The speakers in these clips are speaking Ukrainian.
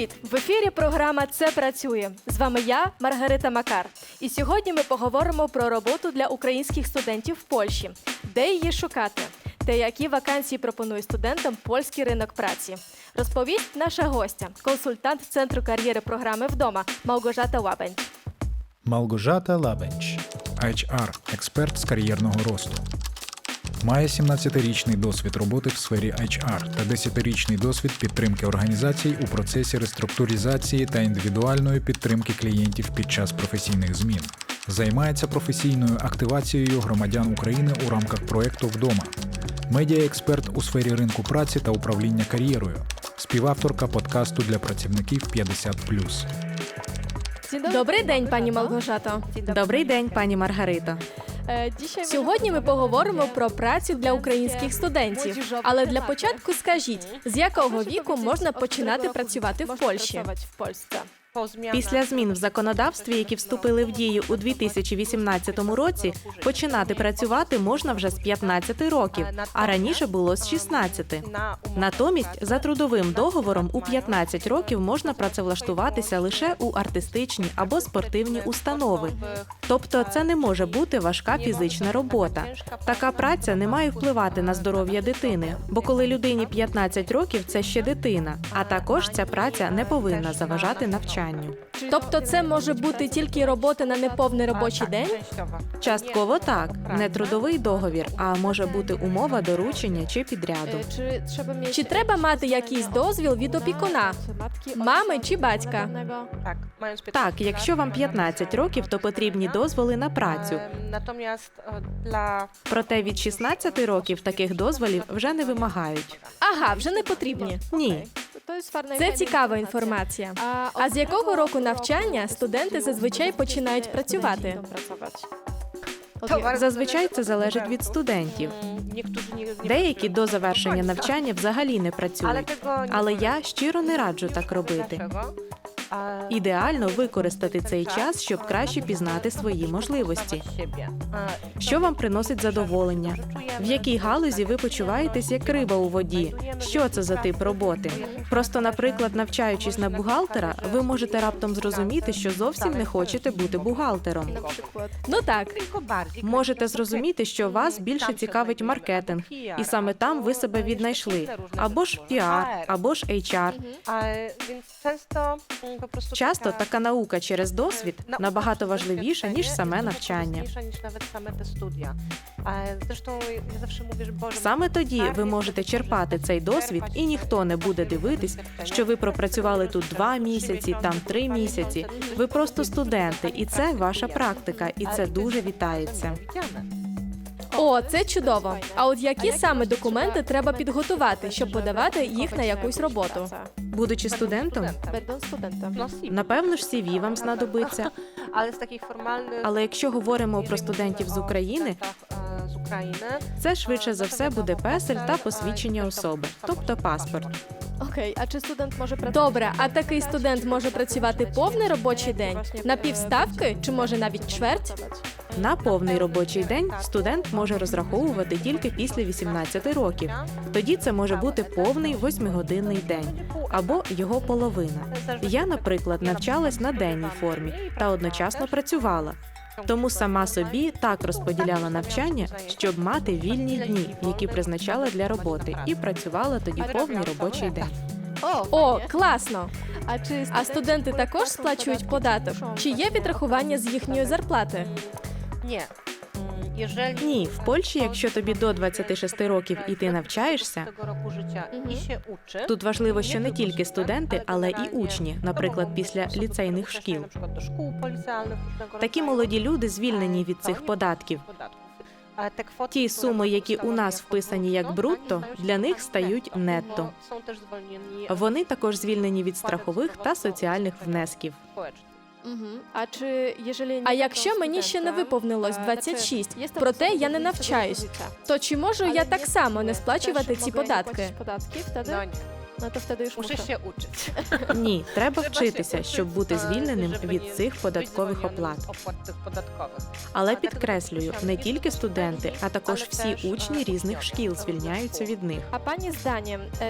Привіт! В ефірі програма Це працює. З вами я, Маргарита Макар. І сьогодні ми поговоримо про роботу для українських студентів в Польщі, де її шукати, та які вакансії пропонує студентам польський ринок праці. Розповість наша гостя, консультант Центру кар'єри програми вдома Мałgorzata Łabędź. Малгожата Лабенч, HR, експерт з кар'єрного росту. Має 17-річний досвід роботи в сфері HR та 10-річний досвід підтримки організацій у процесі реструктуризації та індивідуальної підтримки клієнтів під час професійних змін. Займається професійною активацією громадян України у рамках проєкту Вдома. Медіаексперт у сфері ринку праці та управління кар'єрою. Співавторка подкасту для працівників 50+. Добрий день, пані Малгожато. Добрий день, пані Маргарито. Сьогодні ми поговоримо про працю для українських студентів. Але для початку скажіть, з якого віку можна починати працювати в Польщі? Після змін в законодавстві, які вступили в дію у 2018 році, починати працювати можна вже з 15 років, а раніше було з 16. Натомість, за трудовим договором у 15 років можна працевлаштуватися лише у артистичні або спортивні установи. Тобто, це не може бути важка фізична робота. Така праця не має впливати на здоров'я дитини, бо коли людині 15 років, це ще дитина. А також ця праця не повинна заважати навчанню. Тобто, це може бути тільки робота на неповний робочий день? Частково так, не трудовий договір, а може бути умова доручення чи підряду. Чи треба мати якийсь дозвіл від опікуна, мами чи батька? Так, якщо вам 15 років, то потрібні дозволи на працю. Проте від 16 років таких дозволів вже не вимагають. Ага, вже не потрібні. Ні, Це цікава інформація. А з якого року навчання студенти зазвичай починають працювати? зазвичай це залежить від студентів. Деякі до завершення навчання взагалі не працюють. Але я щиро не раджу так робити. Ідеально використати цей час, щоб краще пізнати свої можливості. Що вам приносить задоволення? В якій галузі ви почуваєтесь як риба у воді? Що це за тип роботи? Просто, наприклад, навчаючись на бухгалтера, ви можете раптом зрозуміти, що зовсім не хочете бути бухгалтером. Ну так, Можете зрозуміти, що вас більше цікавить маркетинг, і саме там ви себе віднайшли, або ж піар, або ж HR. Prostu Часто така наука через досвід набагато важливіша ніж саме навчання. Саме тоді ви можете черпати цей досвід, і ніхто не буде дивитись, що ви пропрацювали тут два місяці, там три місяці. Ви просто студенти, і це ваша практика, і це дуже вітається. О, це чудово. А от які саме документи треба підготувати, щоб подавати їх на якусь роботу? Будучи студентом, напевно ж CV вам знадобиться. ale z takich formalnych Але якщо говоримо про студентів з України, це швидше за все буде песель та посвідчення особи, тобто паспорт. Окей, а чи студент може працювати? Добре, а такий студент може працювати повний робочий день на півставки чи може навіть чверть? На повний робочий день студент може розраховувати тільки після 18 років. Тоді це може бути повний восьмигодинний день або його половина. Я, наприклад, навчалась на денній формі та одночасно працювала. Тому сама собі так розподіляла навчання, щоб мати вільні дні, які призначала для роботи, і працювала тоді повний робочий день. О, класно! А студенти також сплачують податок? Чи є відрахування з їхньої зарплати? Ні, в Польщі, якщо тобі до 26 років і ти навчаєшся, Тут важливо, що не тільки студенти, але і учні, наприклад, після ліцейних шкіл. Такі молоді люди звільнені від цих податків. А Ті суми, які у нас вписані як брутто, для них стають нетто. Вони також звільнені від страхових та соціальних внесків. Społecznych. А чи а якщо мені ще не виповнилось 26, проте я не навчаюсь, то чи можу я так само не сплачувати ці податки? No to wtedy już Muszę muszę. się uczyć. Ні, треба Trzeba się вчитися, uczyć, щоб бути e, звільненим żeby від цих податкових оплат. opłat tych. Але підкреслюю, не тільки студенти, а також всі учні різних шкіл звільняються від них. А пані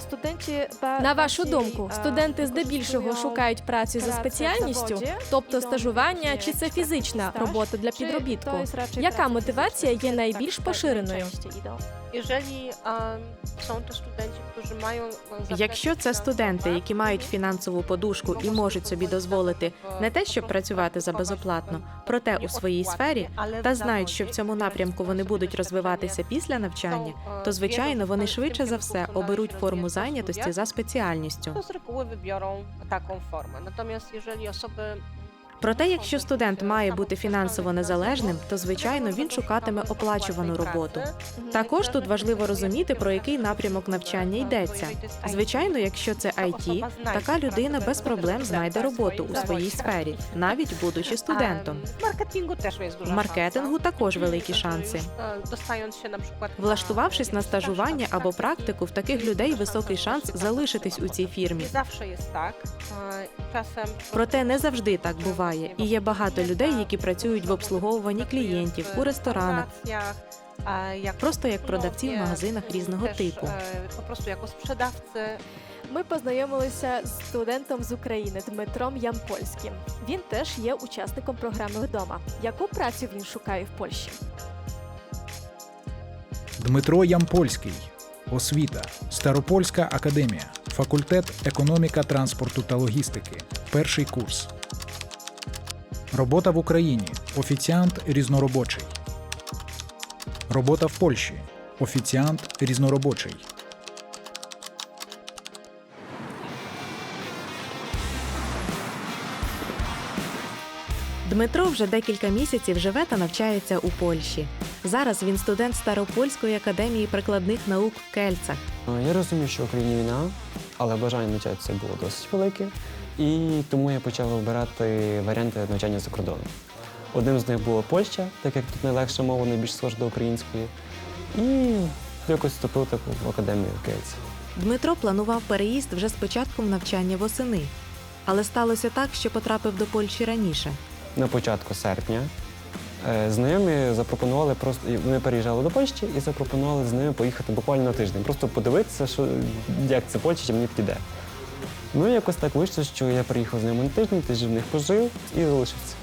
студенті ба- На вашу bardziej, думку, е, студенти здебільшого шукають праці за спеціальністю, тобто стажування, чи це фізична робота для підробітку? Яка мотивація є найбільш поширеною? Jeżeli są to studenci, którzy mają Якщо це студенти, які мають фінансову подушку і можуть собі дозволити не те, щоб працювати за безоплатно, проте у своїй сфері, та знають, що в цьому напрямку вони будуть розвиватися після навчання, то звичайно вони швидше за все оберуть форму зайнятості за спеціальністю. to z reguły Проте, якщо студент має бути фінансово незалежним, то звичайно він шукатиме оплачувану роботу. Також тут важливо розуміти, про який напрямок навчання йдеться. Звичайно, якщо це IT, така людина без проблем знайде роботу у своїй сфері, навіть будучи студентом. В маркетингу також великі шанси. Влаштувавшись на стажування або практику, в таких людей високий шанс залишитись у цій фірмі. Nie zawsze jest tak. e, Проте не завжди так буває, і є багато людей, які працюють в обслуговуванні клієнтів у ресторанах, як просто як продавці в магазинах різного типу. e, Po prostu. Ми познайомилися з студентом з України Дмитром Ямпольським. Він теж є учасником програми вдома. Яку працю він шукає в Польщі? Дмитро Ямпольський. Освіта. Старопольська академія. Факультет економіка транспорту та логістики. Перший курс. Робота в Україні. Офіціант різноробочий. Робота в Польщі. Офіціант різноробочий. Дмитро вже декілька місяців живе та навчається у Польщі. Зараз він студент Старопольської академії прикладних наук в Кельцах. Е, Я розумів, що в Україні війна, але бажання навчатися було досить велике, і тому я почав вибирати варіанти навчання за кордоном. Одним з них була Польща, так як тут найлегша мова, найбільш схожа до української. І якось вступив таку в академію в. Дмитро планував переїзд вже з початком навчання восени. Але сталося так, що потрапив до Польщі раніше. На початку серпня е, знайомі запропонували просто вони переїжджали до Польщі і запропонували з ними поїхати буквально на тиждень, просто подивитися, що як це Польща, чи мені підійде. Ну якось так вийшло, що я приїхав з ними на тиждень, тиждень в них пожив і залишився.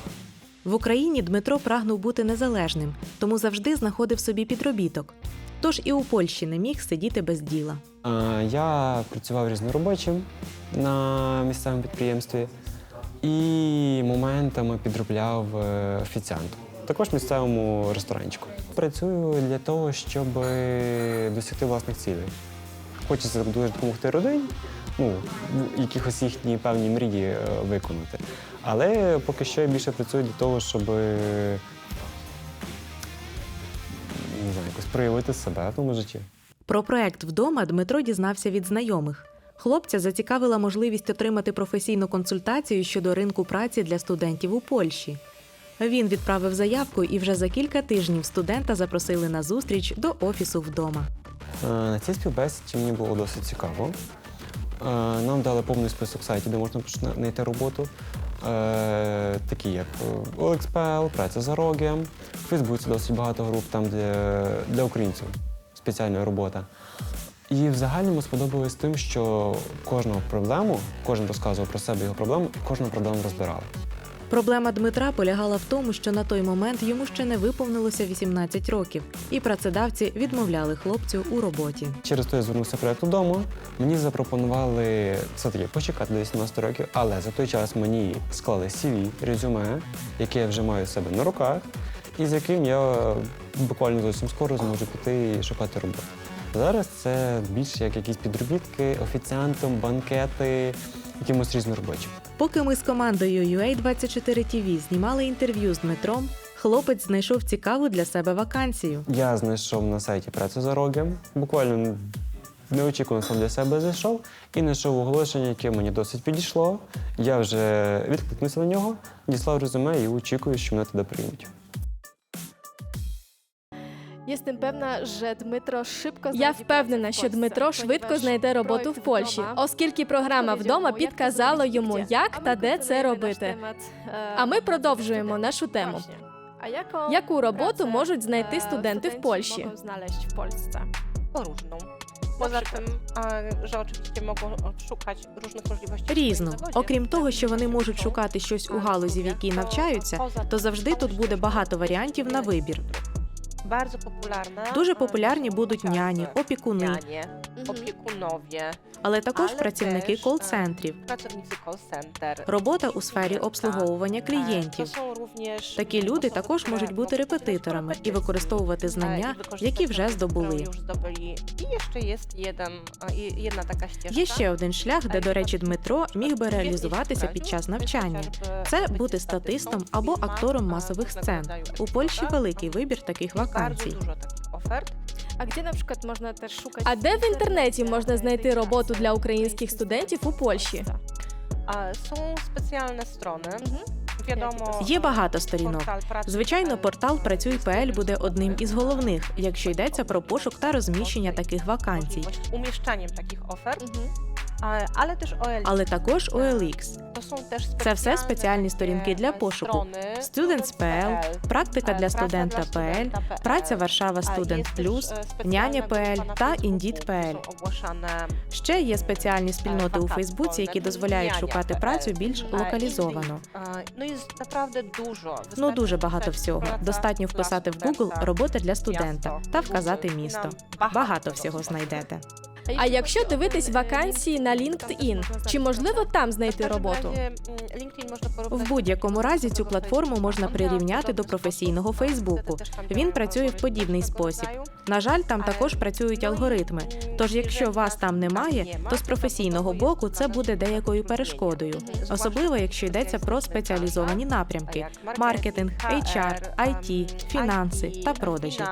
В Україні Дмитро прагнув бути незалежним, тому завжди знаходив собі підробіток. Тож і у Польщі не міг сидіти без діла. Я працював різноробочим на місцевому підприємстві і моментами підробляв е, офіціантом. Також місцевому ресторанчику. Працюю для того, щоб досягти власних цілей. Хочеться дуже допомогти родині, ну, якихось їхні певні мрії е, виконати. Але поки що я більше працюю для того, щоб е, не знаю, якось проявити себе в тому житті. Про проект вдома Дмитро дізнався від знайомих. Хлопця зацікавила можливість отримати професійну консультацію щодо ринку праці для студентів у Польщі. Він відправив заявку, і вже за кілька тижнів студента запросили на зустріч до офісу вдома. Е, На цій співбесіді мені було досить цікаво. Е, Нам дали повний список сайтів, де можна знайти роботу. Е, Такі як OXPL, праця за рогем. В Фейсбуці досить багато груп, там для, для українців спеціальна робота. І в загальному сподобалось тим, що кожну проблему, кожен розказував про себе його проблему, і кожну проблему розбирали. Проблема Дмитра полягала в тому, що на той момент йому ще не виповнилося 18 років, і працедавці відмовляли хлопцю у роботі. Через то я звернувся в проєкт додому. Мені запропонували все-таки почекати до 18 років, але за той час мені склали CV, резюме, яке я вже маю в себе на руках, і з яким я буквально зовсім скоро зможу піти і шукати роботу. Зараз це більше як якісь підробітки, офіціантом, банкети, якимось різноробочим. Поки ми з командою UA24 TV знімали інтерв'ю з Дмитром, хлопець знайшов цікаву для себе вакансію. Я знайшов на сайті працю за рогем, буквально неочікувано сам для себе зайшов і знайшов оголошення, яке мені досить підійшло. Я вже відкликнувся на нього, діслав резюме і очікую, що мене туди приймуть. Я знайде впевнена, працю в що Дмитро швидко знайде роботу в Польщі, оскільки програма вдома підказала йому, як та де це робити. А ми продовжуємо нашу тему. А яку, роботу можуть знайти e, студенти в Польщі? mogą znaleźć w Polsce? Różną. Poza tym, e, że oczywiście mogą szukać różnych. Різно, окрім того, що вони можуть шукати щось у галузі, в якій навчаються, то завжди тут буде багато варіантів на вибір. Дуже e, популярні будуть няні, опікуни, опікунові, але також працівники кол-центрів, call center. робота у сфері обслуговування Е, клієнтів. Такі люди також можуть бути репетиторами і використовувати e, знання, які вже здобули. Є ще один шлях, де, до речі, Дмитро міг би реалізуватися під час навчання. Це бути статистом або актором масових сцен. У Польщі великий вибір таких вакансій. Ofert. А де, наприклад, можна теж шукати? А де в інтернеті можна знайти роботу для українських студентів у Польщі? А, Są specjalne strony. Wiadomo, Є багато сторінок. portal pracy Звичайно, портал Працюй.пл буде одним із головних, якщо йдеться про пошук та розміщення таких вакансій, możliwość umieszczaniem takich ofert, Мгм. Też OLX. але також OLX. Też Це все спеціальні сторінки для пошуку. Students.pl, практика для студента.pl, праця Варшава Студент Плюс, Няня.pl та Indeed.pl. Ще є спеціальні спільноти у Фейсбуці, які дозволяють шукати працю більш локалізовано. Naprawdę dużo. Ну дуже багато всього. Достатньо вписати в Google робота для студента та вказати місто. Багато всього знайдете. А якщо дивитись вакансії на LinkedIn, чи можливо там знайти роботу? В будь-якому разі цю платформу можна прирівняти до професійного Фейсбуку. Він працює в подібний спосіб. На жаль, там також працюють алгоритми. Тож, якщо вас там немає, то з професійного боку це буде деякою перешкодою, особливо якщо йдеться про спеціалізовані напрямки: маркетинг, HR, IT, фінанси та продажі.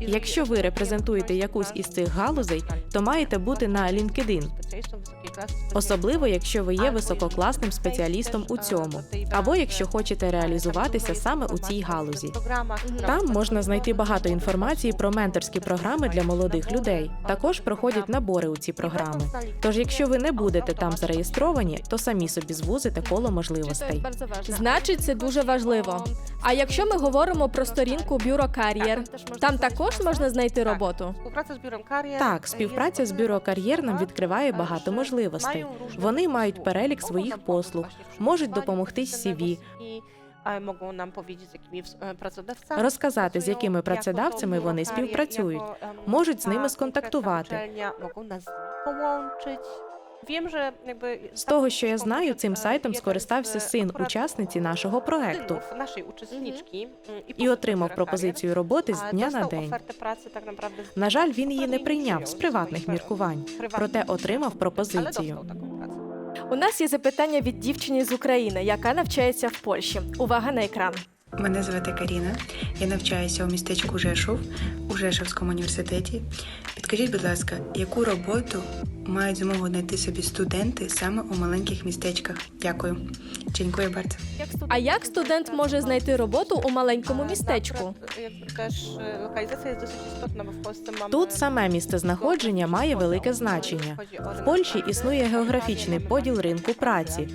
Якщо ви репрезентуєте якусь із цих галузей, то маєте бути на LinkedIn, особливо якщо ви є висококласним спеціалістом у цьому, або якщо хочете реалізуватися саме у цій галузі. Там можна знайти багато інформації про менторські програми для молодих людей. Також проходять набори у ці програми. Тож, якщо ви не будете там зареєстровані, то самі собі звузите коло можливостей. Значить, це дуже важливо. А якщо ми говоримо про сторінку бюро кар'єр, там також можна знайти роботу. Співпраця з бюро кар'єр. Так, співпраця з бюро кар'єр нам відкриває багато можливостей. Вони мають перелік своїх послуг, можуть допомогти з CV, Могу нам powiedzieć, з якими працедавцями розказати, з якими працедавцями вони співпрацюють, можуть з ними сконтактувати. Можуть нас Wiem, że jakby З того, що я знаю, цим сайтом скористався син учасниці нашого проекту нашої учаснички і отримав пропозицію роботи з дня на день. На жаль, він її не прийняв з приватних міркувань, проте отримав пропозицію. У нас є запитання від дівчини з України, яка навчається в Польщі. Увага на екран. Мене звати Каріна. Я навчаюся у містечку Жешов у Жешовському університеті. Підкажіть, будь ласка, яку роботу мають змогу знайти собі студенти саме у маленьких містечках? Дякую. Дякую bardzo. А як студент може знайти роботу у маленькому містечку? Теж локалізація досить істотна, бо в Польщі Тут саме місцезнаходження має велике значення. В Польщі існує географічний поділ ринку праці.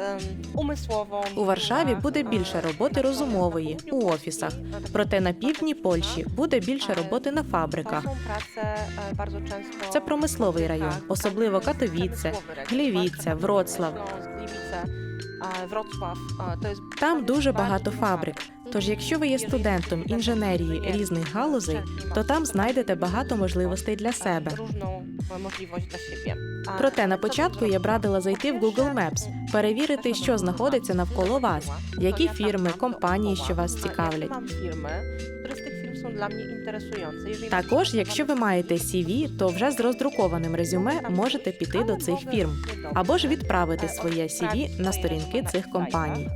Ем, умислово У Варшаві буде більше роботи розумової у офісах. Проте на півдні Польщі буде більше роботи на фабриках. Це промисловий район, особливо Катовіце, Глівіце, Вроцлав. Там дуже багато фабрик. Тож, якщо ви є студентом інженерії різних галузей, то там знайдете багато можливостей для себе. Проте на початку я б радила зайти в Google Maps, перевірити, що знаходиться навколо вас, які фірми, компанії, що вас цікавлять. Також, якщо ви маєте CV, то вже з роздрукованим резюме можете піти до цих фірм або ж відправити своє CV на сторінки цих компаній.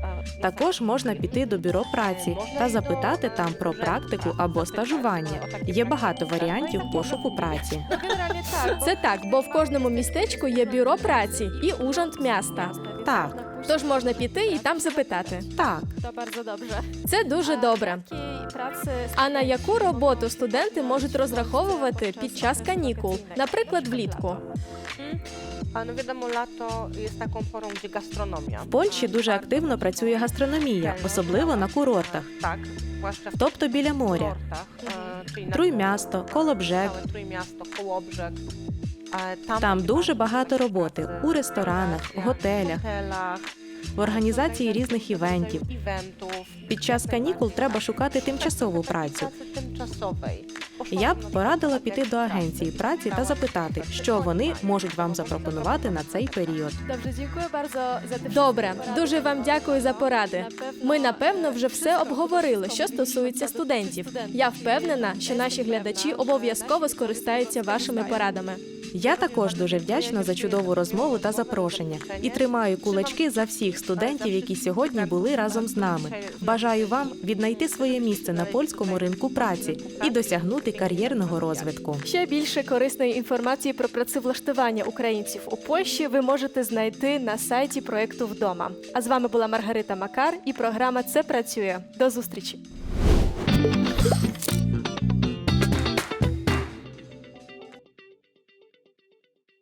Також можна піти до бюро праці та запитати там про практику або стажування. Є багато варіантів пошуку праці. Це так, бо в кожному містечку є бюро праці і ужант міста. Так, Тож можна піти і там запитати. так. Це дуже добре. А на яку роботу студенти можуть розраховувати під час канікул, наприклад, влітку? No wiadomo, lato jest taką porą, gdzie gastronomia. В Польщі дуже активно працює гастрономія, особливо на курортах, Tak, zwłaszcza w тобто біля моря. kurortach, e, czyli na Труймясто, Колобжек. całe Trójmiasto, Kołobrzeg. E, Там дуже багато роботи у ресторанах, готелях, hotelach, в організації різних івентів. Під час канікул треба шукати тимчасову працю. Pracy tymczasowej. Я б порадила піти до агенції праці та запитати, що вони можуть вам запропонувати на цей період. Добре, дуже вам дякую за поради. Ми напевно вже все обговорили, що стосується студентів. Я впевнена, що наші глядачі обов'язково скористаються вашими порадами. Я також дуже вдячна за чудову розмову та запрошення і тримаю кулачки за всіх студентів, які сьогодні були разом з нами. Бажаю вам віднайти своє місце на польському ринку праці і досягнути кар'єрного розвитку. Ще більше корисної інформації про працевлаштування українців у Польщі ви можете знайти на сайті проекту вдома. А з вами була Маргарита Макар і програма Це працює. До зустрічі.